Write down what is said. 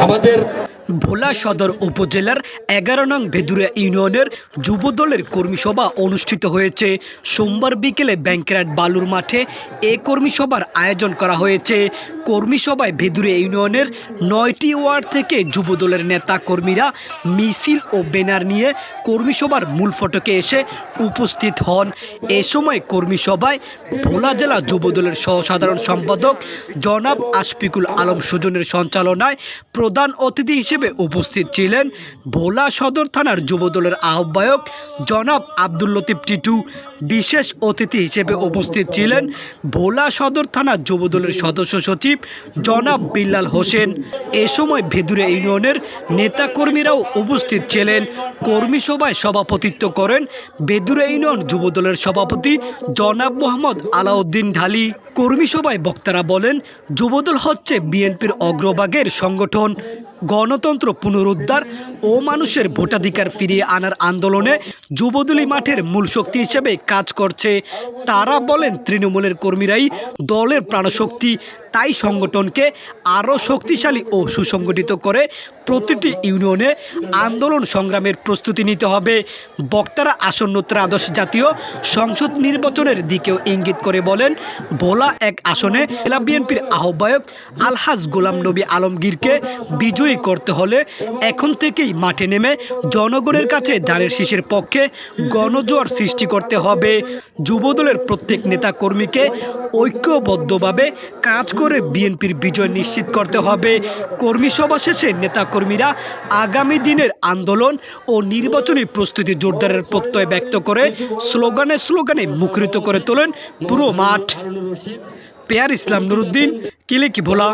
আমাদের ভোলা সদর উপজেলার এগারো নং ভেদুরিয়া ইউনিয়নের যুবদলের কর্মীসভা অনুষ্ঠিত হয়েছে। সোমবার বিকেলে ব্যাংকেরাট বালুর মাঠে এ কর্মীসভার আয়োজন করা হয়েছে। কর্মীসভায় ভেদুরিয়া ইউনিয়নের নয়টি ওয়ার্ড থেকে যুবদলের নেতা কর্মীরা মিছিল ও ব্যানার নিয়ে কর্মীসভার মূল ফটকে এসে উপস্থিত হন। এ সময় কর্মীসভায় ভোলা জেলা যুবদলের সহসাধারণ সম্পাদক জনাব আশফিকুল আলম সুজনের সঞ্চালনায় প্রধান অতিথি হিসেবে উপস্থিত ছিলেন ভোলা সদর থানার যুবদলের আহ্বায়ক জনাব আব্দুল লতিফ টিটু। বিশেষ অতিথি হিসেবে উপস্থিত ছিলেন ভোলা সদর থানার যুবদলের সদস্য সচিব জনাব বিল্লাল হোসেন। এ সময় ভেদুরে ইউনিয়নের নেতাকর্মীরাও উপস্থিত ছিলেন। কর্মী সভায় সভাপতিত্ব করেন বেদুরে ইউনিয়ন যুবদলের সভাপতি জনাব মোহাম্মদ আলাউদ্দিন ঢালি। কর্মী সভায় বক্তারা বলেন, যুবদল হচ্ছে বিএনপির অগ্রভাগের সংগঠন। গণতন্ত্র পুনরুদ্ধার ও মানুষের ভোটাধিকার ফিরিয়ে আনার আন্দোলনে যুবদলী মাঠের মূল শক্তি হিসেবে কাজ করছে। তারা বলেন, তৃণমূলের কর্মীরাই দলের প্রাণশক্তি তাই সংগঠনকে আরও শক্তিশালী ও সুসংগঠিত করে প্রতিটি ইউনিয়নে আন্দোলন সংগ্রামের প্রস্তুতি নিতে হবে। বক্তারা আসন্ন ত্রাদশ জাতীয় সংসদ নির্বাচনের দিকেও ইঙ্গিত করে বলেন, ভোলা এক আসনে জেলা বিএনপির আহ্বায়ক আলহাজ গোলাম নবী আলমগীরকে বিজয়ী করতে হলে এখন থেকেই মাঠে নেমে জনগণের কাছে দাঁড়ের শীষের পক্ষে গণজোয়ার সৃষ্টি করতে হবে। যুবদলের প্রত্যেক নেতা কর্মীকে ঐক্যবদ্ধভাবে কাজ করে বিএনপির বিজয় নিশ্চিত করতে হবে। কর্মী সভা শেষে নেতাকর্মীরা আগামী দিনের আন্দোলন ও নির্বাচনী প্রস্তুতি জোরদারের প্রত্যয় ব্যক্ত করে স্লোগানে স্লোগানে মুখরিত করে তোলেন পুরো মাঠ। পেয়ার ইসলাম নুরুদ্দিন কিলিকি ভোলা?